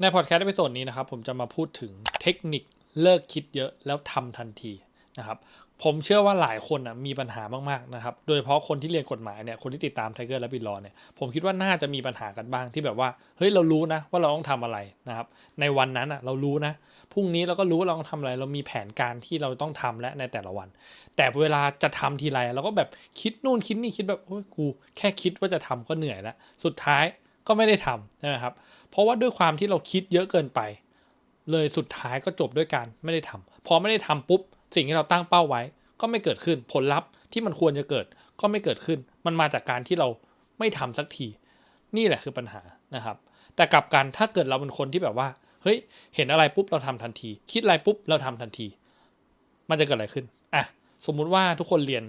ในพอดแคสต์ในโซนนี้นะครับผมจะมาพูดถึงเทคนิคเลิกคิดเยอะแล้วทำทันทีนะครับผมเชื่อว่าหลายคนนะมีปัญหามากๆนะครับโดยเฉพาะคนที่เรียนกฎหมายเนี่ยคนที่ติดตามไทเกอร์และบิลลอเนี่ยผมคิดว่าน่าจะมีปัญหากันบ้างที่แบบว่าเฮ้ยเรารู้นะว่าเราต้องทำอะไรนะครับในวันนั้นอะเรารู้นะพรุ่งนี้เราก็รู้ว่าเราต้องทำอะไร เรามีแผนการที่เราต้องทำและในแต่ละวัน แต่เวลาจะทำทีไรเราก็แบบคิดนู่นคิดนี่คิดแบบโอ้ยกูแค่คิดว่าจะทำก็เหนื่อยแล้วสุดท้ายก็ไม่ได้ทำใช่ไหมครับ เพราะว่าด้วยความที่เราคิดเยอะเกินไป เลยสุดท้ายก็จบด้วยการไม่ได้ทำพอไม่ได้ทำปุ๊บ สิ่งที่เราตั้งเป้าไว้ ก็ไม่เกิดขึ้นผลลัพธ์ที่มันควรจะเกิดก็ไม่เกิดขึ้น มันมาจากการที่เราไม่ทำสักที นี่แหละคือปัญหานะครับ แต่กลับกันถ้าเกิดเราเป็นคนที่แบบว่าเฮ้ยเห็นอะไรปุ๊บเราทำทันที คิดอะไรปุ๊บเราทำทันที มันจะเกิดอะไรขึ้นอะสมมุติว่าทุกคนเรียน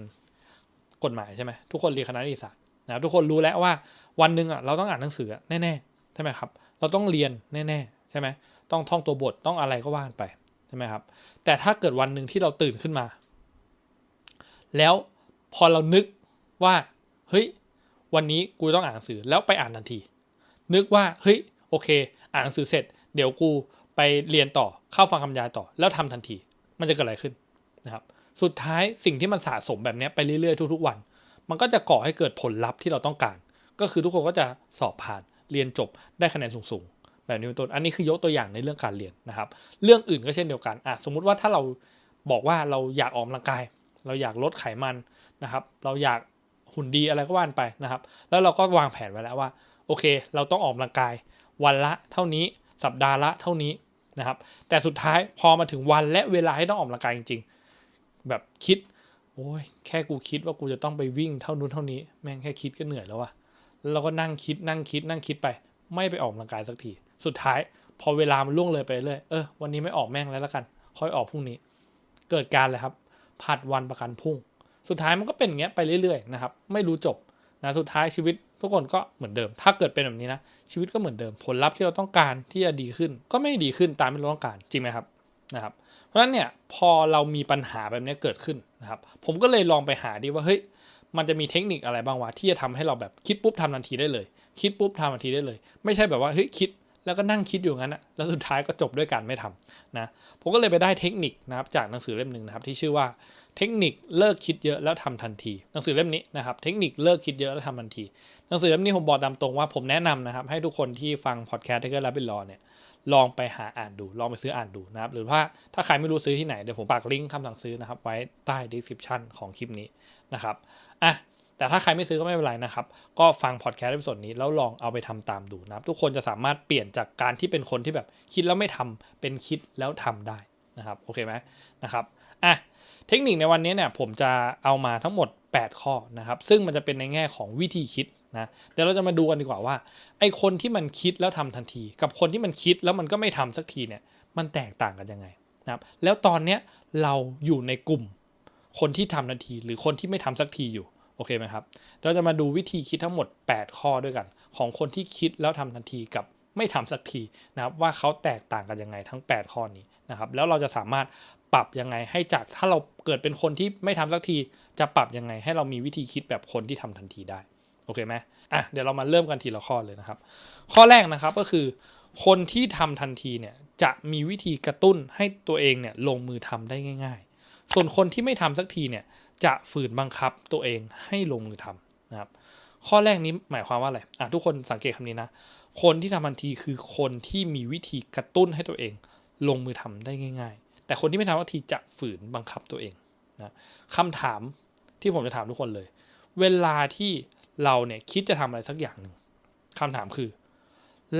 กฎหมายใช่ไหมทุกคนเรียนคณะนิติศาสตร์นะทุกคนรู้แล้วว่าวันหนึ่งอะเราต้องอ่านหนังสือแน่ๆใช่ไหมครับ เราต้องเรียนแน่ๆใช่ไหมต้องท่องตัวบทต้องอะไรก็ว่านไปใช่ไหมครับ แต่ถ้าเกิดวันหนึ่งที่เราตื่นขึ้นมา แล้วพอเรานึกว่าเฮ้ยวันนี้กูต้องอ่านหนังสือแล้วไปอ่านทันที นึกว่าเฮ้ยโอเค อ่านหนังสือเสร็จ เดี๋ยวกูไปเรียนต่อเข้าฟังคำยายต่อ แล้วทำทันที มันจะเกิดอะไรขึ้นนะครับ สุดท้ายสิ่งที่มันสะสมแบบนี้ไปเรื่อยๆทุกๆวัน มันก็จะก่อให้เกิดผลลัพธ์ที่เราต้องการ ก็คือทุกคนก็จะสอบผ่าน เรียนจบได้คะแนนสูงๆ แบบนี้เป็นต้น อันนี้คือยกตัวอย่างในเรื่องการเรียนนะครับ เรื่องอื่นก็เช่นเดียวกันอะสมมุติว่าถ้าเราบอกว่าเราอยากออกกำลังกาย เราอยากลดไขมันนะครับ เราอยากหุ่นดีอะไรก็ว่านไปนะครับ แล้วเราก็วางแผนไว้แล้วว่า โอเค เราต้องออกกำลังกาย วันละเท่านี้ สัปดาห์ละเท่านี้นะครับ แต่สุดท้ายพอมาถึงวันและเวลาให้ต้องออกกำลังกายจริง ๆ แบบคิด โอ้ย แค่กูคิดว่ากูจะต้องไปวิ่งเท่านู้นเท่านี้ แม่งแค่คิดก็เหนื่อยแล้วว่ะ แล้วเราก็นั่งคิดนั่งคิดนั่งคิดไป ไม่ไปออกกำลังกายสักที สุดท้าย พอเวลามันล่วงเลยไปเรื่อยเออวันนี้ไม่ออกแม่งแล้วละกัน ค่อยออกพรุ่งนี้ เกิดการเลยครับผัดวันประกันพรุ่ง สุดท้ายมันก็เป็นอย่างเงี้ยไปเรื่อยๆนะครับไม่รู้จบนะสุดท้ายชีวิตทุกคนก็เหมือนเดิม ถ้าเกิดเป็นแบบนี้นะ ชีวิตก็เหมือนเดิม ผลลัพธ์ที่เราต้องการที่จะดีขึ้น ก็ไม่ดีขึ้นตามที่เราต้องการจริงไหมครับนะครับ เพราะฉะนั้นเนี่ยพอเรามีปัญหาแบบนี้เกิดขึ้นนะครับ ผมก็เลยลองไปหาดีว่าเฮ้ย มันจะมีเทคนิคอะไรบ้างวะที่จะทำให้เราแบบคิดปุ๊บทำทันทีได้เลย คิดปุ๊บทำทันทีได้เลย ไม่ใช่แบบว่าเฮ้ยคิดแล้วก็นั่งคิดอยู่งั้นอะแล้วสุดท้ายก็จบด้วยการไม่ทำนะผมก็เลยไปได้เทคนิคนะครับจากหนังสือเล่มหนึ่งนะครับที่ชื่อว่าเทคนิคเลิกคิดเยอะแล้วทำทันที หนังสือเล่มนี้นะครับเทคนิคเลิกคิดเยอะแล้วทำทันที หนังสือเล่มนี้ผมบอกตามตรงว่าผมแนะนำนะครับให้ทุกคนที่ฟังพอดแคสต์ที่เกิดรับบิลลอเนี่ยลองไปหาอ่านดู ลองไปซื้ออ่านดูนะครับ หรือว่าถ้าใครไม่รู้ซื้อที่ไหน เดี๋ยวผมปักลิงก์คำสั่งซื้อนะครับ ไว้ใต้ description ของคลิปนี้นะครับ อะแต่ถ้าใครไม่ซื้อก็ไม่เป็นไรนะครับ ก็ฟังพอดแคสต์ในส่วนนี้แล้วลองเอาไปทำตามดูนะครับ ทุกคนจะสามารถเปลี่ยนจากการที่เป็นคนที่แบบคิดแล้วไม่ทำเป็นคิดแล้วทำได้นะครับ โอเคไหมนะครับ อะ เทคนิคในวันนี้เนี่ยผมจะเอามาทั้งหมด 8 ข้อนะครับ ซึ่งมันจะเป็นในแง่ของวิธีคิดนะเดี๋ยวเราจะมาดูกันดีกว่าว่า ไอคนที่มันคิดแล้วทำทันที กับคนที่มันคิดแล้วมันก็ไม่ทำสักทีเนี่ย มันแตกต่างกันยังไงนะครับ แล้วตอนเนี้ยเราอยู่ในกลุ่ม คนที่ทำทันทีหรือคนที่ไม่ทำสักทีอยู่โอเคไหมครับ เราจะมาดูวิธีคิดทั้งหมด 8 ข้อด้วยกัน ของคนที่คิดแล้วทำทันทีกับไม่ทำสักทีนะครับว่าเขาแตกต่างกันยังไงทั้ง 8 ข้อนี้นะครับแล้วเราจะสามารถปรับยังไงให้จากถ้าเราเกิดเป็นคนที่ไม่ทำสักที จะปรับยังไงให้เรามีวิธีคิดแบบคนที่ทำทันทีได้โอเคไหมอะเดี๋ยวเรามาเริ่มกันทีละข้อเลยนะครับ ข้อแรกนะครับก็คือ คนที่ทำทันทีเนี่ยจะมีวิธีกระตุ้นให้ตัวเองเนี่ยลงมือทำได้ง่าย ส่วนคนที่ไม่ทำสักทีเนี่ยจะฝืนบังคับตัวเองให้ลงมือทำนะครับ ข้อแรกนี้หมายความว่าอะไรอะทุกคนสังเกตคำนี้นะ คนที่ทำทันทีคือคนที่มีวิธีกระตุ้นให้ตัวเอง ลงมือทำได้ง่าย ๆ แต่คนที่ไม่ทำทันทีจะฝืนบังคับตัวเองนะคำถามที่ผมจะถามทุกคนเลย เวลาที่เราเนี่ยคิดจะทำอะไรสักอย่างหนึ่งคำถามคือ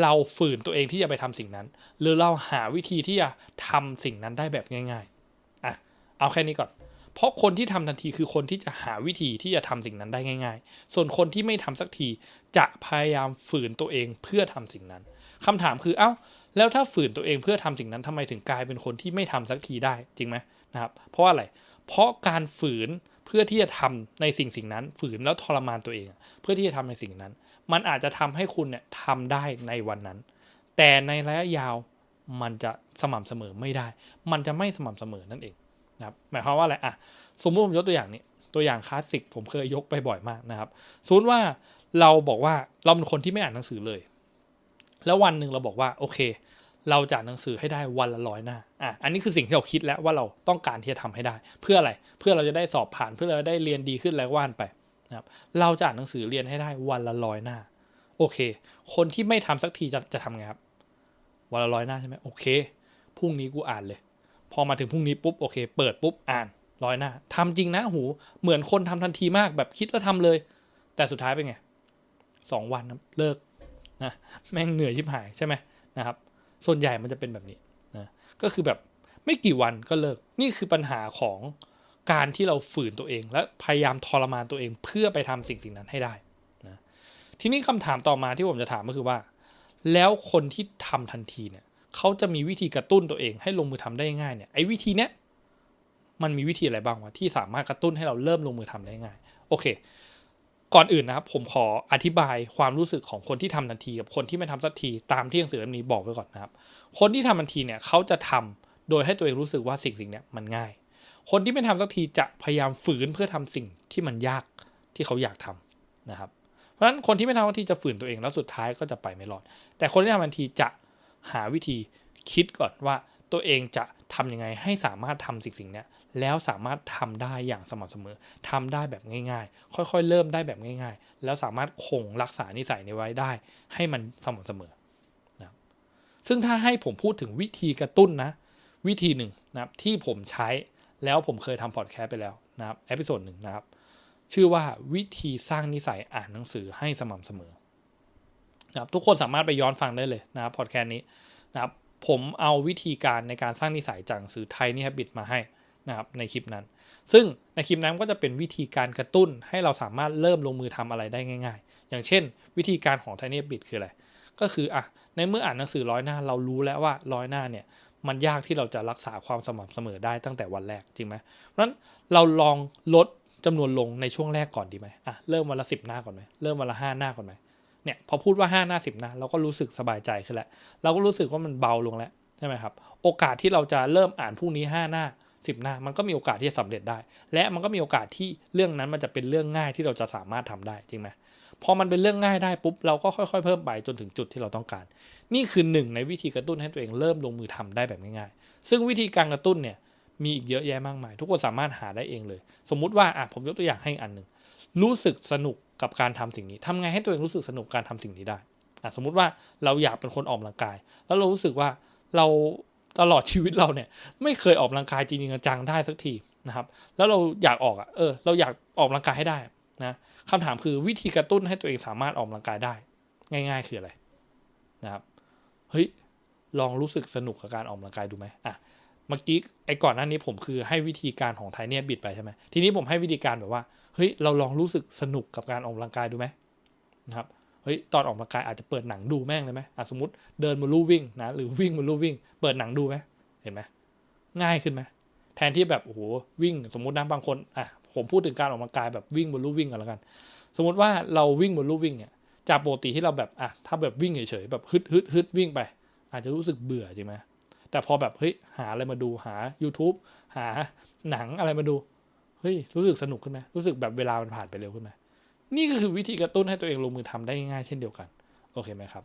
เราฝืนตัวเองที่จะไปทำสิ่งนั้น หรือเราหาวิธีที่จะทำสิ่งนั้นได้แบบง่าย ๆ เอาแค่นี้ก่อน เพราะคนที่ทำทันทีคือคนที่จะหาวิธีที่จะทำสิ่งนั้นได้ง่าย ๆ ส่วนคนที่ไม่ทำสักทีจะพยายามฝืนตัวเองเพื่อทำสิ่งนั้นคำถามคือเอ้าแล้วถ้าฝืนตัวเองเพื่อทำสิ่งนั้นทำไมถึงกลายเป็นคนที่ไม่ทำสักทีได้จริงไหมนะครับเพราะว่าอะไร เพราะการฝืนเพื่อที่จะทำในสิ่งสิ่งนั้น ฝืนแล้วทรมานตัวเอง เพื่อที่จะทำในสิ่งนั้น มันอาจจะทำให้คุณเนี่ยทำได้ในวันนั้น แต่ในระยะยาวมันจะสม่ำเสมอไม่ได้ มันจะไม่สม่ำเสมอนั่นเอง นะครับหมายความว่าอะไรอะสมมติผมยกตัวอย่างนี้ตัวอย่างคลาสสิกผมเคยยกไปบ่อยมากนะครับสมมติว่าเราบอกว่าเราเป็นคนที่ไม่อ่านหนังสือเลย แล้ววันหนึ่งเราบอกว่าโอเค เราจะอ่านหนังสือให้ได้วันละร้อยหน้าอะอันนี้คือสิ่งที่เราคิดแล้วว่าเราต้องการที่จะทำให้ได้ เพื่ออะไรเพื่อเราจะได้สอบผ่านเพื่อเราจะได้เรียนดีขึ้นแล้วว่านไปนะครับเราจะอ่านหนังสือเรียนให้ได้วันละร้อยหน้า โอเค คนที่ไม่ทำสักทีจะจะทำไงครับวันละร้อยหน้าใช่ไหมโอเคพรุ่งนี้กูอ่านเลย พอมาถึงพรุ่งนี้ปุ๊บโอเค เปิดปุ๊บอ่านร้อยหน้าทำจริงนะหูเหมือนคนทำทันทีมากแบบคิดแล้วทำเลย แต่สุดท้ายเป็นไงสองวันเลิกนะแม่งเหนื่อยชิบหายใช่ไหมนะครับ ส่วนใหญ่มันจะเป็นแบบนี้นะก็คือแบบไม่กี่วันก็เลิกนี่คือปัญหาของการที่เราฝืนตัวเอง และพยายามทรมานตัวเองเพื่อไปทำสิ่งสิ่งนั้นให้ได้นะทีนี้คำถามต่อมาที่ผมจะถามก็คือว่า แล้วคนที่ทำทันทีเนี่ย เขาจะมีวิธีกระตุ้นตัวเองให้ลงมือทำได้ง่ายเนี่ยไอ้วิธีเนี้ยมันมีวิธีอะไรบ้างวะที่สามารถกระตุ้นให้เราเริ่มลงมือทำได้ง่าย โอเค ก่อนอื่นนะครับ ผมขออธิบายความรู้สึกของคนที่ทำทันที กับคนที่ไม่ทำสักทีตามที่หนังสือเล่มนี้บอกไว้ก่อนนะครับ คนที่ทำทันทีเนี่ยเขาจะทำโดยให้ตัวเองรู้สึกว่าสิ่งสิ่งเนี้ยมันง่าย คนที่ไม่ทำสักทีจะพยายามฝืนเพื่อทำสิ่งที่มันยากที่เขาอยากทำนะครับ เพราะฉะนั้นคนที่ไม่ทำทันทีจะฝืนตัวเองแล้วสุดท้ายก็จะไปไม่รอด แต่คนที่ทำทันทีจะ หาวิธีคิดก่อนว่าตัวเองจะทำยังไงให้สามารถทำสิ่งสิ่งนี้แล้วสามารถทำได้อย่างสม่ำเสมอทำได้แบบง่าย ๆ ค่อยๆ เริ่มได้แบบง่าย ๆ แล้วสามารถคงรักษานิสัยนี้ไว้ได้ ให้มันสม่ำเสมอนะซึ่งถ้าให้ผมพูดถึงวิธีกระตุ้นนะ วิธีหนึ่งนะครับที่ผมใช้แล้วผมเคยทำพอดแคสต์ไปแล้วนะครับเอพิโซดหนึ่งนะครับ ชื่อว่าวิธีสร้างนิสัยอ่านหนังสือให้สม่ำเสมอ นะครับทุกคนสามารถไปย้อนฟังได้เลยนะครับพอดแคสต์นี้นะครับผมเอาวิธีการในการสร้างนิสัยจากหนังสือไทยนี่ฮับบิตมาให้นะครับในคลิปนั้น ซึ่งในคลิปนั้นก็จะเป็นวิธีการกระตุ้นให้เราสามารถเริ่มลงมือทำอะไรได้ง่าย ๆ อย่างเช่น วิธีการของไทนี่บิตคืออะไรก็คืออะในเมื่ออ่านหนังสือร้อยหน้าเรารู้แล้วว่าร้อยหน้าเนี่ยมันยากที่เราจะรักษาความสม่ำเสมอได้ตั้งแต่วันแรกจริงไหมเพราะฉะนั้นเราลองลดจำนวนลงในช่วงแรกก่อนดีไหมอะเริ่มวันละสิบหน้าก่อนไหมเริ่มวันละห้าหน้าก่อนไหม เนี่ยพอพูดว่าห้าหน้าสิบหน้าเราก็รู้สึกสบายใจขึ้นแล้ว เราก็รู้สึกว่ามันเบาลงแล้วใช่ไหมครับ โอกาสที่เราจะเริ่มอ่านพรุ่งนี้ห้าหน้าสิบหน้า มันก็มีโอกาสที่จะสำเร็จได้ และมันก็มีโอกาสที่เรื่องนั้นมันจะเป็นเรื่องง่ายที่เราจะสามารถทำได้จริงไหมพอมันเป็นเรื่องง่ายได้ปุ๊บเราก็ค่อยๆ เพิ่มไปจนถึงจุดที่เราต้องการ นี่คือหนึ่งในวิธีกระตุ้นให้ตัวเองเริ่มลงมือทำได้แบบง่ายๆ ซึ่งวิธีการกระตุ้นเนี่ยมีอีกเยอะแยะมากมาย ทุกคนสามารถหาได้เองเลย สมมุติว่าอะผมยกตัวอย่างให้อันหนึ่งรู้สึกสนุก กับการทำสิ่งนี้ทำไงให้ตัวเองรู้สึกสนุกการทำสิ่งนี้ได้สมมุติว่าเราอยากเป็นคนออกกำลังกาย แล้วเรารู้สึกว่าเราตลอดชีวิตเราเนี่ยไม่เคยออกกำลังกายจริงจังได้สักทีนะครับ แล้วเราอยากออกอะเออเราอยากออกกำลังกายให้ได้นะคำถามคือวิธีกระตุ้นให้ตัวเองสามารถออกกำลังกายได้ ง่าย ๆ คืออะไรนะครับเฮ้ยลองรู้สึกสนุกกับการออกกำลังกายดูไหมอะเมื่อกี้ไอ้ก่อนหน้านี้ผมคือให้วิธีการของไทยเนี่ยบิดไปใช่ไหมทีนี้ผมให้วิธีการแบบว่า เฮ้ยเราลองรู้สึกสนุกกับการออกกำลังกายดูไหมนะครับเฮ้ยตอนออกกำลังกายอาจจะเปิดหนังดูแม่งเลยไหมสมมติเดินบนลู่วิ่งนะหรือวิ่งบนลู่วิ่ง เปิดหนังดูไหมเห็นไหมง่ายขึ้นไหมแทนที่แบบโอ้โหวิ่งสมมตินะบางคนอะผมพูดถึงการออกกำลังกายแบบวิ่งบนลู่วิ่งกันแล้วกัน สมมติว่าเราวิ่งบนลู่วิ่งเนี่ยจากปกติที่เราแบบอะถ้าแบบวิ่งเฉยๆแบบฮึดฮึดฮึดวิ่งไป อาจจะรู้สึกเบื่อจริงไหมแต่พอแบบเฮ้ยหาอะไรมาดูหา YouTube หาหนังอะไรมาดู เฮ้ยรู้สึกสนุกขึ้นไหมรู้สึกแบบเวลามันผ่านไปเร็วขึ้นไหมนี่ก็คือวิธีกระตุ้นให้ตัวเองลงมือทำได้ง่ายเช่นเดียวกัน โอเคไหมครับ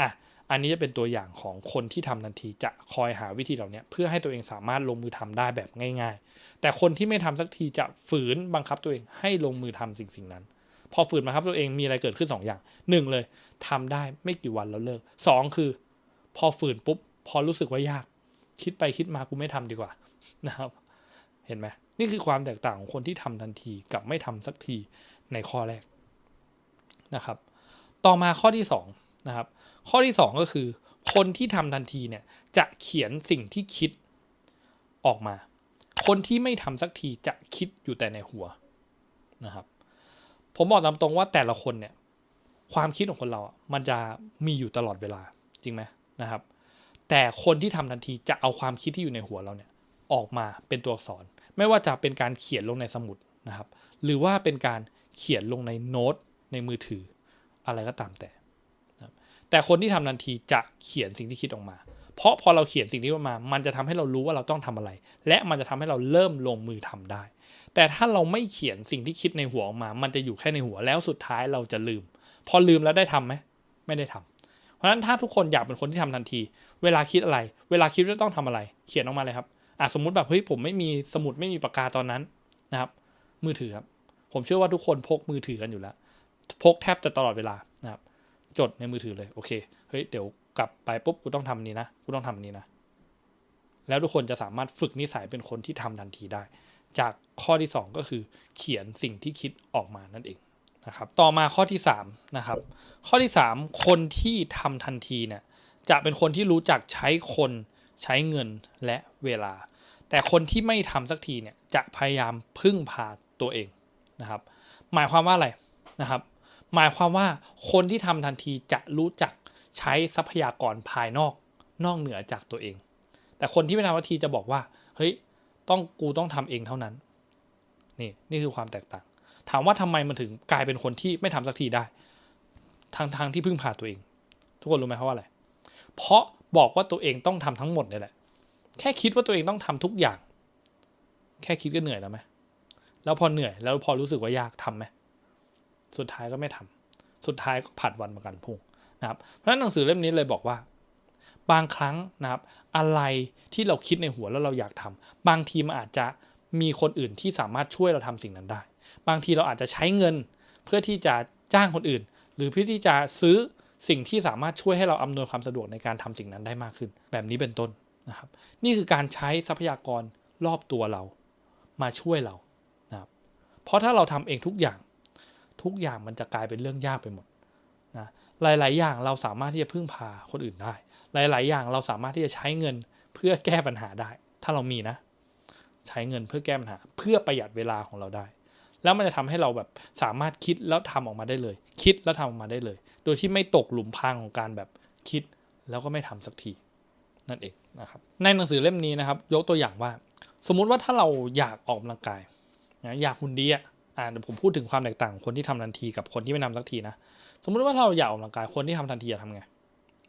อะอันนี้จะเป็นตัวอย่างของคนที่ทำทันทีจะคอยหาวิธีเหล่านี้เพื่อให้ตัวเองสามารถลงมือทำได้แบบง่าย ๆ แต่คนที่ไม่ทำสักทีจะฝืนบังคับตัวเองให้ลงมือทำสิ่งสิ่งนั้น พอฝืนบังคับตัวเองมีอะไรเกิดขึ้น 2 อย่างหนึ่งเลยทำได้ไม่กี่วันแล้วเลิกสองคือ พอฝืนปุ๊บ พอรู้สึกว่ายาก คิดไปคิดมากูไม่ทำดีกว่านะครับ เห็นไหมนี่คือความแตกต่างของคนที่ทำทันทีกับไม่ทำสักทีในข้อแรกนะครับ ต่อมาข้อที่2นะครับ ข้อที่ 2 ก็คือ คนที่ทำทันทีเนี่ยจะเขียนสิ่งที่คิดออกมา คนที่ไม่ทำสักทีจะคิดอยู่แต่ในหัวนะครับ ผมบอกตามตรงว่าแต่ละคนเนี่ยความคิดของคนเราอะมันจะมีอยู่ตลอดเวลาจริงไหมนะครับ แต่คนที่ทำทันทีจะเอาความคิดที่อยู่ในหัวเราเนี่ยออกมาเป็นตัวอักษร ไม่ว่าจะเป็นการเขียนลงในสมุดนะครับ หรือว่าเป็นการเขียนลงในโน้ตในมือถือ อะไรก็ตามแต่นะแต่คนที่ทำทันทีจะเขียนสิ่งที่คิดออกมา เพราะพอเราเขียนสิ่งนี้ออกมา มันจะทำให้เรารู้ว่าเราต้องทำอะไร และมันจะทำให้เราเริ่มลงมือทำได้ แต่ถ้าเราไม่เขียนสิ่งที่คิดในหัวออกมา มันจะอยู่แค่ในหัวแล้วสุดท้ายเราจะลืม พอลืมแล้วได้ทํำไหมไม่ได้ทำเพราะฉะนั้นถ้าทุกคนอยากเป็นคนที่ทำทันที เวลาคิดอะไร เวลาคิดว่าต้องทำอะไร เขียนออกมาเลยครับ อะสมมุติแบบเฮ้ยผมไม่มีสมุดไม่มีปากกาตอนนั้นนะครับ มือถือครับ ผมเชื่อว่าทุกคนพกมือถือกันอยู่แล้ว พกแทบจะตลอดเวลานะครับ จดในมือถือเลยโอเคเฮ้ยเดี๋ยวกลับไปปุ๊บกูต้องทำอันนี้นะกูต้องทำอันนี้นะ แล้วทุกคนจะสามารถฝึกนิสัยเป็นคนที่ทำทันทีได้ จากข้อที่ 2 ก็คือ เขียนสิ่งที่คิดออกมานั่นเองนะครับ ต่อมาข้อที่3นะครับ ข้อที่ 3 คนที่ทำทันทีเนี่ยจะเป็นคนที่รู้จักใช้คน ใช้เงินและเวลา แต่คนที่ไม่ทำสักทีเนี่ยจะพยายามพึ่งพาตัวเองนะครับ หมายความว่าอะไรนะครับ หมายความว่าคนที่ทำทันทีจะรู้จักใช้ทรัพยากรภายนอกนอกเหนือจากตัวเอง แต่คนที่ไม่ทำทันทีจะบอกว่าเฮ้ยต้องกูต้องทำเองเท่านั้น นี่นี่คือความแตกต่าง ถามว่าทำไมมันถึงกลายเป็นคนที่ไม่ทำสักทีได้ทางทางที่พึ่งพาตัวเอง ทุกคนรู้ไหมครับว่าอะไร เพราะ บอกว่าตัวเองต้องทำทั้งหมดเนี่ยแหละ แค่คิดว่าตัวเองต้องทำทุกอย่าง แค่คิดก็เหนื่อยแล้วไหมแล้วพอเหนื่อยแล้วพอรู้สึกว่ายากทำไหมสุดท้ายก็ไม่ทำสุดท้ายก็ผัดวันประกันพรุ่งนะครับเพราะฉะนั้นหนังสือเล่มนี้เลยบอกว่า บางครั้งนะครับ อะไรที่เราคิดในหัวแล้วเราอยากทำบางทีมันอาจจะมีคนอื่นที่สามารถช่วยเราทำสิ่งนั้นได้ บางทีเราอาจจะใช้เงินเพื่อที่จะจ้างคนอื่น หรือเพื่อที่จะซื้อ สิ่งที่สามารถช่วยให้เราอำนวยความสะดวกในการทำสิ่งนั้นได้มากขึ้น แบบนี้เป็นต้นนะครับ นี่คือการใช้ทรัพยากรรอบตัวเรา มาช่วยเรานะครับเพราะถ้าเราทำเองทุกอย่าง ทุกอย่างมันจะกลายเป็นเรื่องยากไปหมดนะหลาย ๆ อย่างเราสามารถที่จะพึ่งพาคนอื่นได้ หลาย ๆ อย่างเราสามารถที่จะใช้เงินเพื่อแก้ปัญหาได้ ถ้าเรามีนะ ใช้เงินเพื่อแก้ปัญหา เพื่อประหยัดเวลาของเราได้ แล้วมันจะทำให้เราแบบสามารถคิดแล้วทำออกมาได้เลย คิดแล้วทำออกมาได้เลย โดยที่ไม่ตกหลุมพรางของการแบบคิดแล้วก็ไม่ทำสักทีนั่นเองนะครับในหนังสือเล่มนี้นะครับ ยกตัวอย่างว่า สมมุติว่าถ้าเราอยากออกกำลังกายนะอยากหุ่นดีอะอ่าเดี๋ยวผมพูดถึงความแตกต่างคนที่ทำทันทีกับคนที่ไม่ทำสักทีนะสมมุติว่าเราอยากออกกำลังกายคนที่ทำทันทีจะทำไง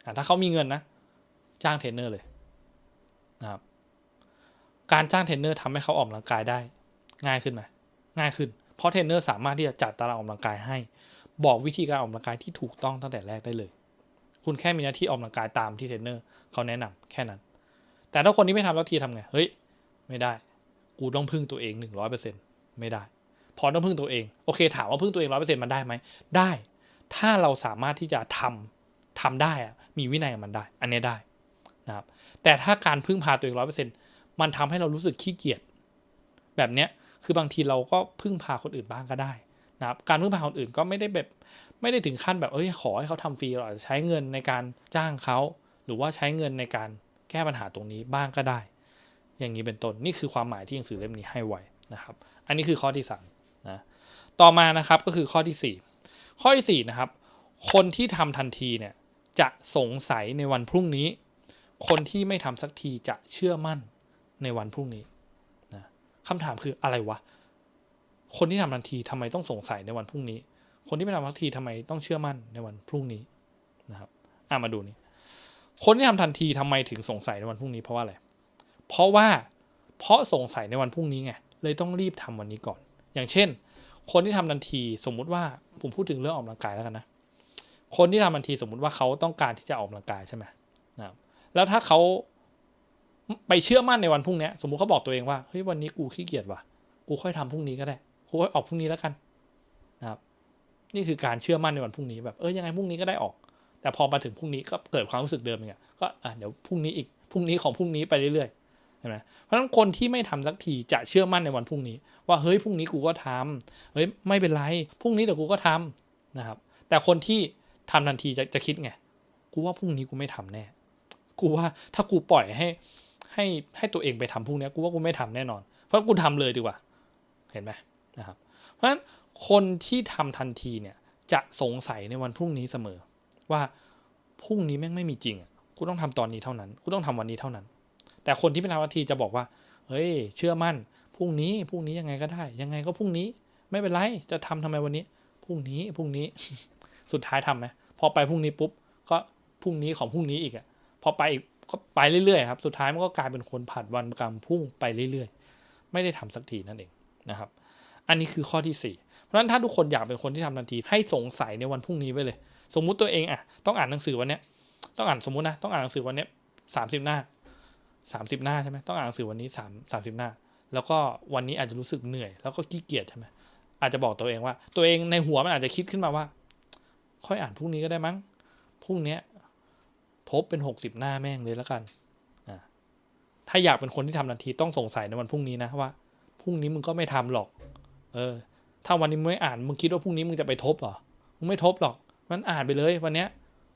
อ่าถ้าเขามีเงินนะจ้างเทรนเนอร์เลยนะครับการจ้างเทรนเนอร์ทำให้เขาออกกำลังกายได้ง่ายขึ้นไหม ง่ายขึ้น เพราะเทรนเนอร์สามารถที่จะจัดตารางออกกำลังกายให้ บอกวิธีการออกกำลังกายที่ถูกต้องตั้งแต่แรกได้เลย คุณแค่มีหน้าที่ออกกำลังกายตามที่เทรนเนอร์เขาแนะนำแค่นั้น แต่ถ้าคนที่ไม่ทำสักทีทำไง เฮ้ย ไม่ได้ กูต้องพึ่งตัวเองหนึ่งร้อยเปอร์เซ็นต์ไม่ได้ พอต้องพึ่งตัวเอง โอเค ถามว่าพึ่งตัวเองร้อยเปอร์เซ็นต์มันได้ไหม ได้ ถ้าเราสามารถที่จะทำทำได้อะมีวินัยกับมันได้ อันนี้ได้นะครับ แต่ถ้าการพึ่งพาตัวเองร้อยเปอร์เซ็นต์มันทำให้เรารู้สึกขี้เกียจแบบเนี้ย คือบางทีเราก็พึ่งพาคนอื่นบ้างก็ได้นะครับการพึ่งพาคนอื่นก็ไม่ได้แบบไม่ได้ถึงขั้นแบบเอ้ยขอให้เขาทำฟรีเราอใช้เงินในการจ้างเขาหรือว่าใช้เงินในการแก้ปัญหาตรงนี้บ้างก็ได้ อย่างนี้เป็นต้นนี่คือความหมายที่หนังสือเล่มนี้ให้ไว้นะครับ อันนี้คือข้อที่สามนะต่อมานะครับก็คือข้อที่สี่ข้อที่สี่นะครับคนที่ทำทันทีเนี่ยจะสงสัยในวันพรุ่งนี้ คนที่ไม่ทำสักทีจะเชื่อมั่นในวันพรุ่งนี้ คำถามคืออะไรวะ คนที่ทำทันทีทำไมต้องสงสัยในวันพรุ่งนี้ คนที่ไม่ทำทันทีทำไมต้องเชื่อมั่นในวันพรุ่งนี้นะครับอะมาดูนี่คนที่ทำทันทีทำไมถึงสงสัยในวันพรุ่งนี้เพราะว่าอะไร เพราะว่าเพราะสงสัยในวันพรุ่งนี้ไงเลยต้องรีบทำวันนี้ก่อน อย่างเช่น คนที่ทำทันทีสมมุติว่าผมพูดถึงเรื่องออกกำลังกายแล้วกันนะ คนที่ทำทันทีสมมุติว่าเขาต้องการที่จะออกกำลังกายใช่ไหมนะครับแล้วถ้าเขา ไปเชื่อมั่นในวันพรุ่งนี้สมมุติเขาบอกตัวเองว่าเฮ้ยวันนี้กูขี้เกียจว่ะกูค่อยทำพรุ่งนี้ก็ได้กูค่อยออกพรุ่งนี้แล้วกันนะครับ นี่คือการเชื่อมั่นในวันพรุ่งนี้แบบเออยังไงพรุ่งนี้ก็ได้ออก แต่พอมาถึงพรุ่งนี้ก็เกิดความรู้สึกเดิมอย่างก็อะเดี๋ยวพรุ่งนี้อีกพรุ่งนี้ของพรุ่งนี้ไปเรื่อยๆเห็นไหมเพราะฉะนั้นคนที่ไม่ทำสักทีจะเชื่อมั่นในวันพรุ่งนี้ ว่าเฮ้ยพรุ่งนี้กูก็ทำเฮ้ยไม่เป็นไรพรุ่งนี้เดี๋ยวกูก็ทำนะครับ แต่คนที่ทำทันทีจะจะคิดไงกูว่าพรุ่งนี้กูไม่ทำแน่กูว่าถ้ากูปล่อยให้ ให้ให้ตัวเองไปทำพรุ่งนี้กูว่ากูไม่ทำแน่นอน เพราะกูทำเลยดีกว่า เห็นไหมนะครับ เพราะฉะนั้นคนที่ทำทันทีเนี่ยจะสงสัยในวันพรุ่งนี้เสมอ ว่าพรุ่งนี้แม่งไม่มีจริงอะกูต้องทำตอนนี้เท่านั้นกูต้องทำวันนี้เท่านั้น แต่คนที่ไม่ทำทันทีจะบอกว่าเฮ้ย เชื่อมั่นพรุ่งนี้พรุ่งนี้ยังไงก็ได้ ยังไงก็พรุ่งนี้ไม่เป็นไรจะทำทำไมวันนี้พรุ่งนี้พรุ่งนี้สุดท้ายทํำไหมพอไปพรุ่งนี้ปุ๊บก็พรุ่งนี้ของพรุ่งนี้อีกอะพอไปอีก ก็ไปเรื่อยๆครับ สุดท้ายมันก็กลายเป็นคนผัดวันกรรมพุ่งไปเรื่อยๆ ไม่ได้ทำสักทีนั่นเองนะครับ อันนี้คือข้อที่ 4 เพราะฉะนั้นถ้าทุกคนอยากเป็นคนที่ทำทันที ให้สงสัยในวันพรุ่งนี้ไว้เลย สมมุติตัวเองอะต้องอ่านหนังสือวันเนี้ยต้องอ่านสมมุตินะต้องอ่านหนังสือวันเนี้ยสามสิบหน้าสามสิบหน้าใช่ไหมต้องอ่านหนังสือวันนี้สามสามสิบหน้า แล้วก็วันนี้อาจจะรู้สึกเหนื่อย แล้วก็ขี้เกียจใช่ไหมอาจจะบอกตัวเองว่า ตัวเองในหัวมันอาจจะคิดขึ้นมาว่า ค่อยอ่านพรุ่งนี้ก็ได้มั้งพรุ่งนี้ ทบเป็นหกสิบหน้าแม่งเลยแล้วกัน ถ้าอยากเป็นคนที่ทำทันทีต้องสงสัยในวันพรุ่งนี้นะว่าพรุ่งนี้มึงก็ไม่ทำหรอก เออ ถ้าวันนี้มึงไม่อ่านมึงคิดว่าพรุ่งนี้มึงจะไปทบเหรอ มึงไม่ทบหรอก มันอ่านไปเลยวันเนี้ย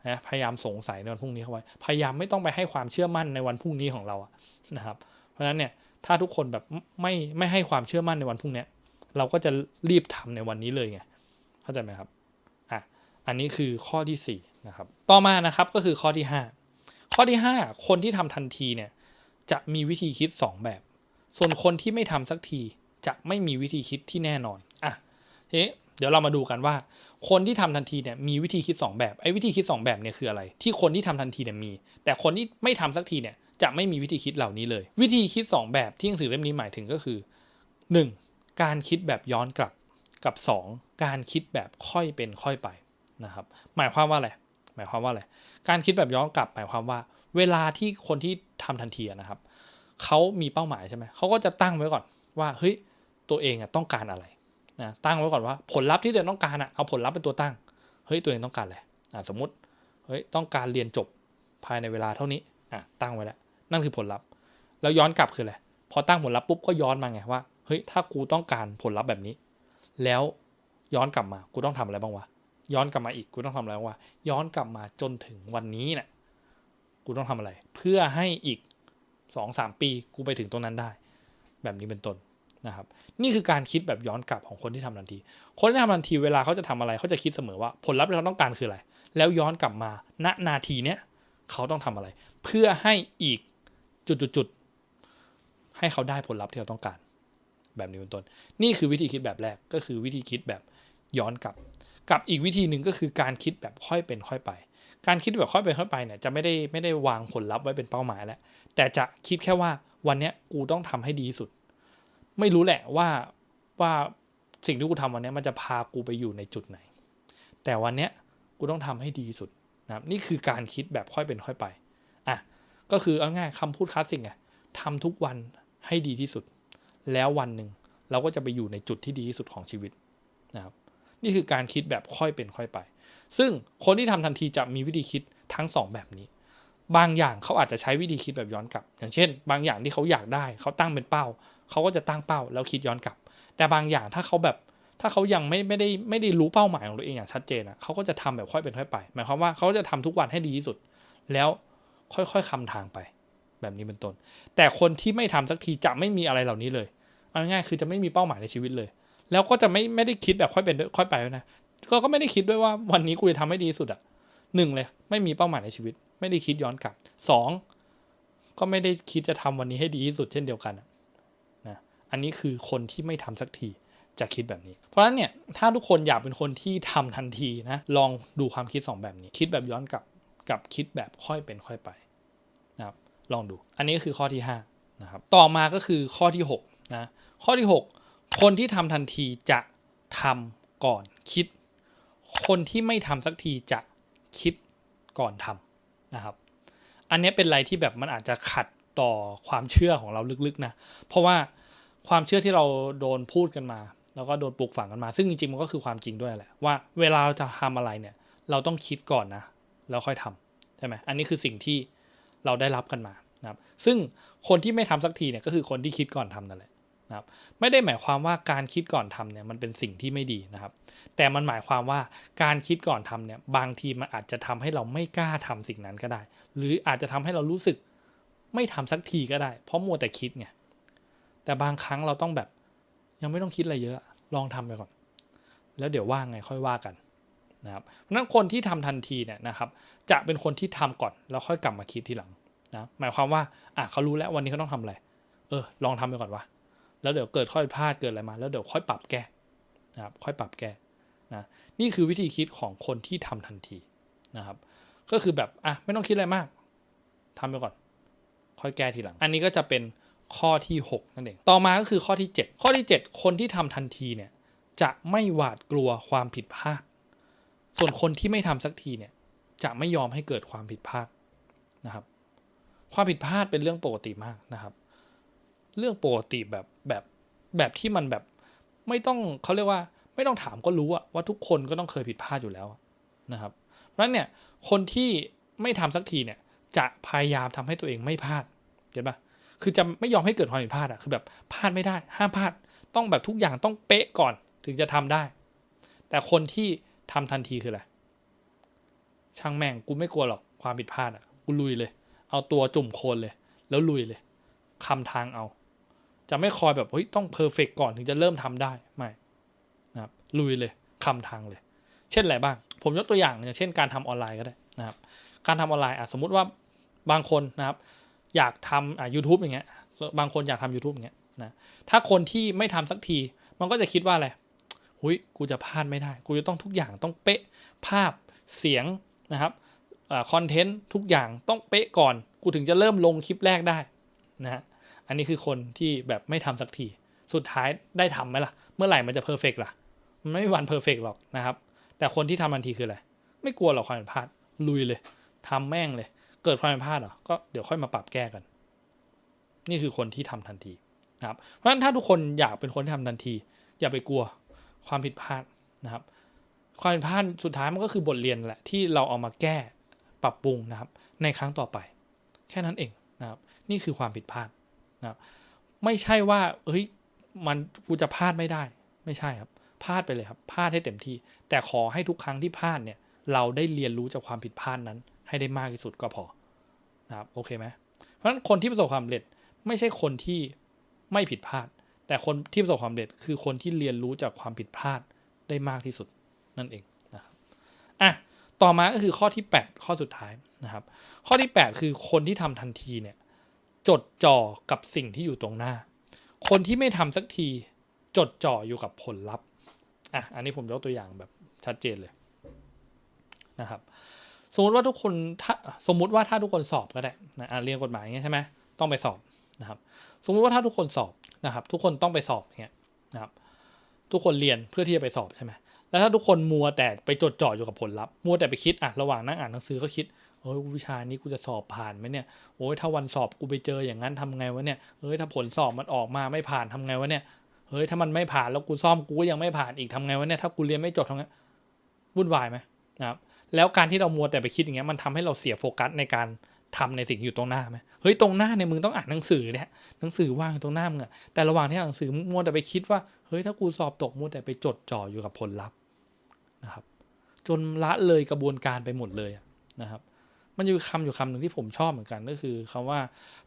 นะพยายามสงสัยในวันพรุ่งนี้เข้าไว้ พยายามไม่ต้องไปให้ความเชื่อมั่นในวันพรุ่งนี้ของเราอะนะครับ เพราะฉะนั้นเนี่ยถ้าทุกคนแบบไม่ไม่ให้ความเชื่อมั่นในวันพรุ่งนี้เราก็จะรีบทำในวันนี้เลยไงเข้าใจไหมครับอะอันนี้คือข้อที่สี่ นะครับต่อมานะครับก็คือข้อที่ห้าข้อที่ห้าคนที่ทำทันทีเนี่ยจะมีวิธีคิดสองแบบ ส่วนคนที่ไม่ทำสักทีจะไม่มีวิธีคิดที่แน่นอนอะทีนี้เดี๋ยวเรามาดูกันว่า คนที่ทำทันทีเนี่ยมีวิธีคิดสองแบบไอ้วิธีคิดสองแบบเนี่ยคืออะไร ที่คนที่ทำทันทีเนี่ยมี แต่คนที่ไม่ทำสักทีเนี่ยจะไม่มีวิธีคิดเหล่านี้เลย วิธีคิดสองแบบที่หนังสือเล่มนี้หมายถึงก็คือหนึ่งการคิดแบบย้อนกลับกับสองการคิดแบบค่อยเป็นค่อยไปนะครับหมายความว่าอะไร มายความว่าอะไรการคิดแบบย้อนกลับหมายความว่า เวลาที่คนที่ทำทันทีนะครับเขามีเป้าหมายใช่ไหมเขาก็จะตั้งไว้ก่อนว่าเฮ้ยตัวเองอะต้องการอะไรนะตั้งไว้ก่อนว่าผลลัพธ์ที่ตัวเองต้องการอะเอาผลลัพธ์เป็นตัวตั้งเฮ้ยตัวเองต้องการอะไรอะสมมติเฮ้ยต้องการเรียนจบภายในเวลาเท่านี้อะตั้งไว้แล้วนั่นคือผลลัพธ์ แล้วย้อนกลับคืออะไรพอตั้งผลลัพธ์ปุ๊บก็ย้อนมาไงว่าเฮ้ยถ้ากูต้องการผลลัพธ์แบบนี้ แล้วย้อนกลับมากูต้องทำอะไรบ้างวะ ย้อนกลับมาอีกกูต้องทำอะไรวะย้อนกลับมาจนถึงวันนี้เนะี่ยกูต้องทำอะไร เพื่อให้อีกสองสามปีกูไปถึงตรงนั้นได้ แบบนี้เป็นต้นนะครับ นี่คือการคิดแบบย้อนกลับของคนที่ทำทันที คนที่ทำทันทีเวลาเขาจะทำอะไรเขาจะคิดเสมอว่าผลลัพธ์ที่เขาต้องการคืออะไร แล้วย้อนกลับมาณนาทีเนี้ยเขาต้องทำอะไร เพื่อให้อีกจุดๆให้เขาได้ผลลัพธ์ที่เขาต้องการ แบบนี้เป็นต้น นี่คือวิธีคิดแบบแรกก็คือวิธีคิดแบบย้อนกลับ กับอีกวิธีหนึ่งก็คือการคิดแบบค่อยเป็นค่อยไป การคิดแบบค่อยเป็นค่อยไปเนี่ยจะไม่ได้ไม่ได้วางผลลัพธ์ไว้เป็นเป้าหมายแล้ว แต่จะคิดแค่ว่าวันเนี้ยกูต้องทำให้ดีที่สุด ไม่รู้แหละว่าว่าสิ่งที่กูทำวันเนี้ยมันจะพากูไปอยู่ในจุดไหน แต่วันเนี้ยกูต้องทำให้ดีที่สุดนะครับนี่คือการคิดแบบค่อยเป็นค่อยไปอะก็คือเอาง่ายคำพูดคลาสสิกไงทำทุกวันให้ดีที่สุด แล้ววันหนึ่งเราก็จะไปอยู่ในจุดที่ดีที่สุดของชีวิตนะครับ นี่คือการคิดแบบค่อยเป็นค่อยไป ซึ่งคนที่ทำทันทีจะมีวิธีคิดทั้งสองแบบนี้ บางอย่างเขาอาจจะใช้วิธีคิดแบบย้อนกลับ อย่างเช่น บางอย่างที่เขาอยากได้เขาตั้งเป็นเป้า เขาก็จะตั้งเป้าแล้วคิดย้อนกลับ แต่บางอย่างถ้าเขาแบบถ้าเขายังไม่ไม่ได้ไม่ได้รู้เป้าหมายของตัวเองอย่างชัดเจนอะเขาก็จะทำแบบค่อยเป็นค่อยไป หมายความว่าเขาจะทำทุกวันให้ดีที่สุด แล้วค่อยๆคำทางไป แบบนี้เป็นต้น แต่คนที่ไม่ทำสักทีจะไม่มีอะไรเหล่านี้เลยเอาง่ายๆคือจะไม่มีเป้าหมายในชีวิตเลย แล้วก็จะไม่ไม่ได้คิดแบบค่อยเป็นค่อยไปนะก็ก็ไม่ได้คิดด้วยว่าวันนี้กูจะทำให้ดีสุดอะหนึ่งเลย ไม่มีเป้าหมายในชีวิต ไม่ได้คิดย้อนกลับสองก็ไม่ได้คิดจะทำวันนี้ให้ดีที่สุดเช่นเดียวกันะนะอันนี้คือคนที่ไม่ทำสักทีจะคิดแบบนี้ เพราะฉะนั้นเนี่ยถ้าทุกคนอยากเป็นคนที่ทำทันทีนะลองดูความคิดสองแบบนี้ คิดแบบย้อนกลับกับคิดแบบค่อยเป็นค่อยไปนะครับลองดู อันนี้คือข้อที่ห้านะครับต่อมาก็คือข้อที่หกนะข้อที่หก คนที่ทำทันทีจะทำก่อนคิด คนที่ไม่ทำสักทีจะคิดก่อนทำนะครับ อันนี้เป็นอะไรที่แบบมันอาจจะขัดต่อความเชื่อของเราลึกๆนะ เพราะว่าความเชื่อที่เราโดนพูดกันมา แล้วก็โดนปลูกฝังกันมา ซึ่งจริงๆมันก็คือความจริงด้วยแหละว่าเวลาเราจะทำอะไรเนี่ย เราต้องคิดก่อนนะ แล้วค่อยทำใช่ไหมอันนี้คือสิ่งที่เราได้รับกันมานะครับ ซึ่งคนที่ไม่ทำสักทีเนี่ยก็คือคนที่คิดก่อนทำนั่นแหละ นะครับไม่ได้หมายความว่าการคิดก่อนทำเนี่ยมันเป็นสิ่งที่ไม่ดีนะครับ แต่มันหมายความว่าการคิดก่อนทำเนี่ยบางทีมันอาจจะทำให้เราไม่กล้าทำสิ่งนั้นก็ได้ หรืออาจจะทำให้เรารู้สึกไม่ทำสักทีก็ได้ เพราะมัวแต่คิดไงแต่บางครั้งเราต้องแบบยังไม่ต้องคิดอะไรเยอะลองทำไปก่อน แล้วเดี๋ยวว่าไงค่อยว่ากันนะครับเพราะนั้นคนที่ทำทันทีเนี่ยนะครับ จะเป็นคนที่ทำก่อนแล้วค่อยกลับมาคิดทีหลังนะหมายความว่าอะเขารู้แล้ววันนี้เขาต้องทำอะไรเออลองทำไปก่อนวะ แล้วเดี๋ยวเกิดข้อผิดพลาดเกิดอะไรมา แล้วเดี๋ยวค่อยปรับแก้นะครับค่อยปรับแก้นะนี่คือวิธีคิดของคนที่ทำทันทีนะครับ ก็คือแบบอะไม่ต้องคิดอะไรมากทำไปก่อน ค่อยแก้ทีหลัง อันนี้ก็จะเป็นข้อที่ 6 นั่นเอง ต่อมาก็คือข้อที่ 7 ข้อที่ 7 คนที่ทำทันทีเนี่ยจะไม่หวาดกลัวความผิดพลาด ส่วนคนที่ไม่ทำสักทีเนี่ยจะไม่ยอมให้เกิดความผิดพลาดนะครับ ความผิดพลาดเป็นเรื่องปกติมากนะครับ เรื่องปกติแบบแบบแบบที่มันแบบไม่ต้องเขาเรียกว่าไม่ต้องถามก็รู้อะว่าทุกคนก็ต้องเคยผิดพลาดอยู่แล้วนะครับ เพราะฉะนั้นเนี่ยคนที่ไม่ทำสักทีเนี่ยจะพยายามทำให้ตัวเองไม่พลาดเห็นปะคือจะไม่ยอมให้เกิดความผิดพลาดอะคือแบบพลาดไม่ได้ ห้ามพลาดต้องแบบทุกอย่างต้องเป๊ะก่อนถึงจะทำได้ แต่คนที่ทำทันทีคืออะไรช่างแม่งกูไม่กลัวหรอกความผิดพลาดอะกูลุยเลย เอาตัวจุ่มโคลนเลย แล้วลุยเลยคำทางเอา จะไม่คอยแบบเฮ้ยต้องเพอร์เฟกก่อนถึงจะเริ่มทำได้ไม่นะครับลุยเลยคำทางเลย เช่นอะไรบ้าง ผมยกตัวอย่างอย่างเช่นการทำออนไลน์ก็ได้นะครับ การทำออนไลน์อะสมมุติว่าบางคนนะครับ อยากทำอะยูทูบอย่างเงี้ยบางคนอยากทำ YouTube อย่างเงี้ยนะถ้าคนที่ไม่ทำสักที มันก็จะคิดว่าอะไรหุยกูจะพลาดไม่ได้ กูจะต้องทุกอย่างต้องเป๊ะภาพเสียงนะครับคอนเทนต์ทุกอย่างต้องเป๊ะก่อน กูถึงจะเริ่มลงคลิปแรกได้นะ อันนี้คือคนที่แบบไม่ทำสักที สุดท้ายได้ทำไหมล่ะ เมื่อไหร่มันจะเพอร์เฟกล่ะ มันไม่วันเพอร์เฟกหรอกนะครับ แต่คนที่ทำทันทีคืออะไร ไม่กลัวหรอกความผิดพลาด ลุยเลยทำแม่งเลย เกิดความผิดพลาดหรอ ก็เดี๋ยวค่อยมาปรับแก้กัน นี่คือคนที่ทำทันทีนะครับ เพราะฉะนั้นถ้าทุกคนอยากเป็นคนที่ทำทันที อย่าไปกลัวความผิดพลาดนะครับ ความผิดพลาดสุดท้ายมันก็คือบทเรียนแหละที่เราเอามาแก้ปรับปรุงนะครับ ในครั้งต่อไป แค่นั้นเองนะครับ นี่คือความผิดพลาด นะไม่ใช่ว่าเฮ้ยมันกูจะพลาดไม่ได้ ไม่ใช่ครับพลาดไปเลยครับพลาดให้เต็มที่ แต่ขอให้ทุกครั้งที่พลาดเนี่ย เราได้เรียนรู้จากความผิดพลาดนั้น ให้ได้มากที่สุดก็พอนะครับโอเคไหมเพราะฉะนั้นคนที่ประสบความสำเร็จไม่ใช่คนที่ไม่ผิดพลาด แต่คนที่ประสบความสำเร็จคือคนที่เรียนรู้จากความผิดพลาดได้มากที่สุดนั่นเองนะครับอะต่อมาก็คือข้อที่ 8 ข้อสุดท้ายนะครับ ข้อที่ 8 คือคนที่ทำทันทีเนี่ย จดจ่อกับสิ่งที่อยู่ตรงหน้า คนที่ไม่ทำสักทีจดจ่ออยู่กับผลลัพธ์อะอันนี้ผมยกตัวอย่างแบบชัดเจนเลยนะครับ สมมติว่าทุกคนถ้าสมมุติว่าถ้าทุกคนสอบก็ได้นะอะเรียนกฎหมายอย่างเงี้ยใช่ไหมต้องไปสอบนะครับ สมมุติว่าถ้าทุกคนสอบนะครับ ทุกคนต้องไปสอบอย่างเงี้ยนะครับ ทุกคนเรียนเพื่อที่จะไปสอบใช่ไหมแล้วถ้าทุกคนมัวแต่ไปจดจ่ออยู่กับผลลัพธ์มัวแต่ไปคิดอะระหว่างนั่งอ่านหนังสือก็คิด โอ้ยวิชานี้กูจะสอบผ่านไหมเนี่ยโอ้ยถ้าวันสอบกูไปเจออย่างนั้นทำไงวะเนี่ยเฮ้ยถ้าผลสอบมันออกมาไม่ผ่านทำไงวะเนี่ยเฮ้ยถ้ามันไม่ผ่านแล้วกูซ่อมกูก็ยังไม่ผ่านอีกทำไงวะเนี่ยถ้ากูเรียนไม่จบทำไงวุ่นวายไหมนะครับแล้วการที่เรามัวแต่ไปคิดอย่างเงี้ยมันทำให้เราเสียโฟกัสในการทำในสิ่งอยู่ตรงหน้าไหมเฮ้ยตรงหน้าเนี่ยมึงต้องอ่านหนังสือเนี่ยหนังสือว่างตรงหน้ามึงอะแต่ระหว่างที่อ่านหนังสือมัวแต่ไปคิดว่าเฮ้ยถ้ากูสอบตกมัวแต่ไปจดจ่ออยู่กับผลลัพธ์นะครับ จนละเลยกระบวนการไปหมดเลยนะครับ มันอยู่คำอยู่คำหนึ่งที่ผมชอบเหมือนกันก็คือคำว่า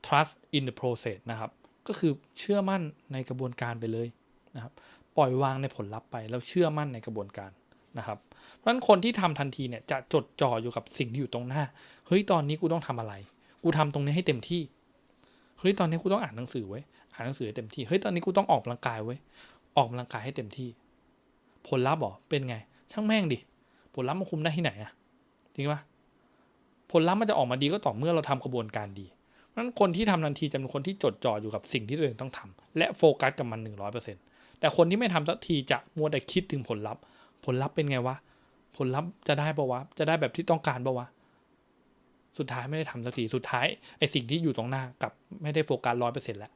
trust in the process นะครับ ก็คือเชื่อมั่นในกระบวนการไปเลยนะครับ ปล่อยวางในผลลัพธ์ไปแล้วเชื่อมั่นในกระบวนการนะครับ เพราะฉะนั้นคนที่ทำทันทีเนี่ยจะจดจ่ออยู่กับสิ่งที่อยู่ตรงหน้า เฮ้ยตอนนี้กูต้องทำอะไร กูทำตรงนี้ให้เต็มที่ เฮ้ยตอนนี้กูต้องอ่านหนังสือไว้ อ่านหนังสือให้เต็มที่ เฮ้ยตอนนี้กูต้องออกกำลังกายไว้ ออกกำลังกายให้เต็มที่ ผลลัพธ์หรอเป็นไง ช่างแม่งดิ ผลลัพธ์มันคุมได้ที่ไหนอะจริงปะ ผลลัพธ์มันจะออกมาดีก็ต่อเมื่อเราทำกระบวนการดีเพราะฉะนั้นคนที่ทำทันทีจะเป็นคนที่จดจ่ออยู่กับสิ่งที่ตัวเองต้องทำและโฟกัสกับมันหนึ่งร้อยเปอร์เซ็นแต่คนที่ไม่ทำสักทีจะมัวแต่คิดถึงผลลัพธ์ ผลลัพธ์เป็นไงวะผลลัพธ์จะได้ปะวะจะได้แบบที่ต้องการปะวะสุดท้ายไม่ได้ทำสักทีสุดท้ายไอสิ่งที่อยู่ตรงหน้ากับไม่ได้โฟกัสร้อยเปอร์เซ็นต์แล้ว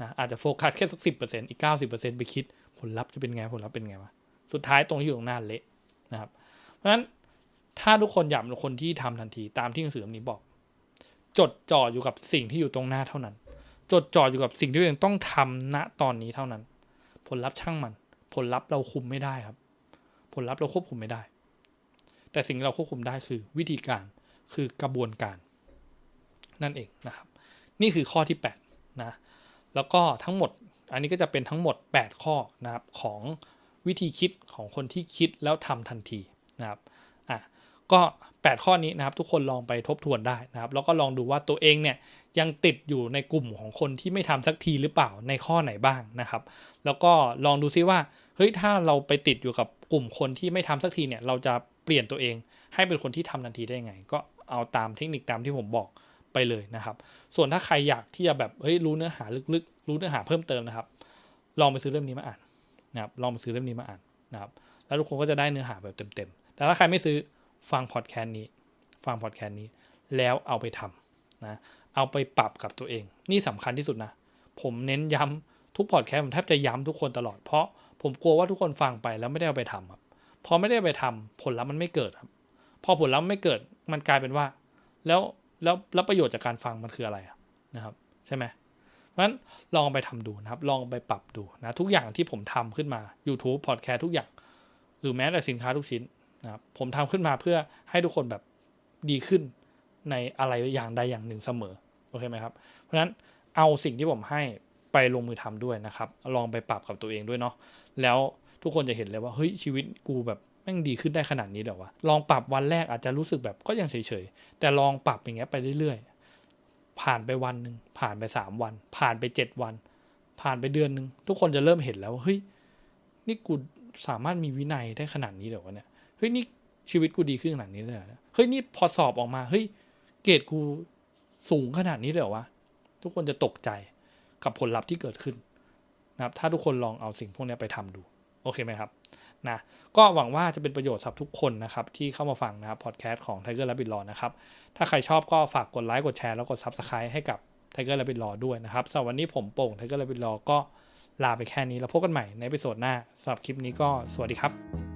นะอาจจะโฟกัสแค่สักสิบเปอร์เซ็นต์อีกเก้าสิบเปอร์เซ็นต์ไปคิดผลลัพธ์จะเป็นไงผลลัพธ์เป็นไงวะสุดท้ายตรงที่อยู่ตรงหน้าเละนะครับ เพราะฉะนั้น ถ้าทุกคนอยากเป็นคนที่ทำทันทีตามที่หนังสือเล่มนี้บอก จดจ่ออยู่กับสิ่งที่อยู่ตรงหน้าเท่านั้น จดจ่ออยู่กับสิ่งที่ตัวเองต้องทำณตอนนี้เท่านั้น ผลลัพธ์ช่างมัน ผลลัพธ์เราคุมไม่ได้ครับ ผลลัพธ์เราควบคุมไม่ได้ แต่สิ่งเราควบคุมได้คือวิธีการคือกระบวนการ นั่นเองนะครับ นี่คือข้อที่8นะแล้วก็ทั้งหมดอันนี้ก็จะเป็นทั้งหมด 8 ข้อนะครับของวิธีคิดของคนที่คิดแล้วทำทันทีนะครับ ก็ 8 ข้อนี้นะครับทุกคนลองไปทบทวนได้นะครับ แล้วก็ลองดูว่าตัวเองเนี่ยยังติดอยู่ในกลุ่มของคนที่ไม่ทำสักทีหรือเปล่าในข้อไหนบ้างนะครับ แล้วก็ลองดูซิว่าเฮ้ยถ้าเราไปติดอยู่กับกลุ่มคนที่ไม่ทำสักทีเนี่ยเราจะเปลี่ยนตัวเองให้เป็นคนที่ทำทันทีได้ยังไง ก็เอาตามเทคนิคตามที่ผมบอกไปเลยนะครับ ส่วนถ้าใครอยากที่จะแบบเฮ้ยรู้เนื้อหาลึกๆ รู้เนื้อหาเพิ่มเติมนะครับ ลองไปซื้อเล่มนี้มาอ่านนะครับลองไปซื้อเล่มนี้มาอ่านนะครับ แล้วทุกคนก็จะได้เนื้อหาแบบเต็มๆ แต่ถ้าใครไม่ซื้อ ฟังพอดแคสต์นี้ ฟังพอดแคสต์นี้ แล้วเอาไปทำนะ เอาไปปรับกับตัวเอง นี่สำคัญที่สุดนะ ผมเน้นย้ำทุกพอดแคสต์ผมแทบจะย้ำทุกคนตลอด เพราะผมกลัวว่าทุกคนฟังไปแล้วไม่ได้เอาไปทำครับ พอไม่ได้ไปทำผลลัพธ์มันไม่เกิดครับ พอผลลัพธ์ไม่เกิดมันกลายเป็นว่า แล้วแล้วแล้วประโยชน์จากการฟังมันคืออะไรนะครับใช่ไหมเพราะฉะนั้นลองไปทำดูนะครับ ลองไปปรับดูนะทุกอย่างที่ผมทำขึ้นมา YouTube Podcast ทุกอย่าง หรือแม้แต่สินค้าทุกชิ้น นะครับผมทำขึ้นมาเพื่อให้ทุกคนแบบดีขึ้นในอะไรอย่างใดอย่างหนึ่งเสมอโอเคไหมครับ เพราะฉะนั้นเอาสิ่งที่ผมให้ไปลงมือทำด้วยนะครับ ลองไปปรับกับตัวเองด้วยเนาะแล้วทุกคนจะเห็นเลยว่าเฮ้ยชีวิตกูแบบแม่งดีขึ้นได้ขนาดนี้เดี๋ยววะลองปรับวันแรกอาจจะรู้สึกแบบก็ยังเฉยๆแต่ลองปรับอย่างเงี้ยไปเรื่อยๆ ผ่านไปวันหนึ่งผ่านไปสามวัน ผ่านไปเจ็ดวัน ผ่านไปเดือนหนึ่งทุกคนจะเริ่มเห็นแล้วว่าเฮ้ยนี่กูสามารถมีวินัยได้ขนาดนี้เดี๋ยววะเนี่ย ฮ้ยนี่ชีวิตกูดีขึ้นขนาดนี้เลยเหรอเฮ้ยนี่พอสอบออกมาเฮ้ยเกรดกูสูงขนาดนี้เลยเหรอวะทุกคนจะตกใจกับผลลัพธ์ที่เกิดขึ้นนะครับถ้าทุกคนลองเอาสิ่งพวกนี้ไปทำดู โอเคไหมครับนะก็หวังว่าจะเป็นประโยชน์สำหรับทุกคนนะครับที่เข้ามาฟังนะครับพอดแคสต์ของ Tiger Rabbit Law นะครับ ถ้าใครชอบก็ฝากกดไลค์กดแชร์แล้วกด Subscribe ให้กับ Tiger Rabbit Law ด้วยนะครับสำหรับวันนี้ผมโป่ง Tiger Rabbit Law ก็ลาไปแค่นี้แล้วพบกันใหม่ในเอพิโซดหน้าสำหรับคลิปนี้ก็สวัสดีครับ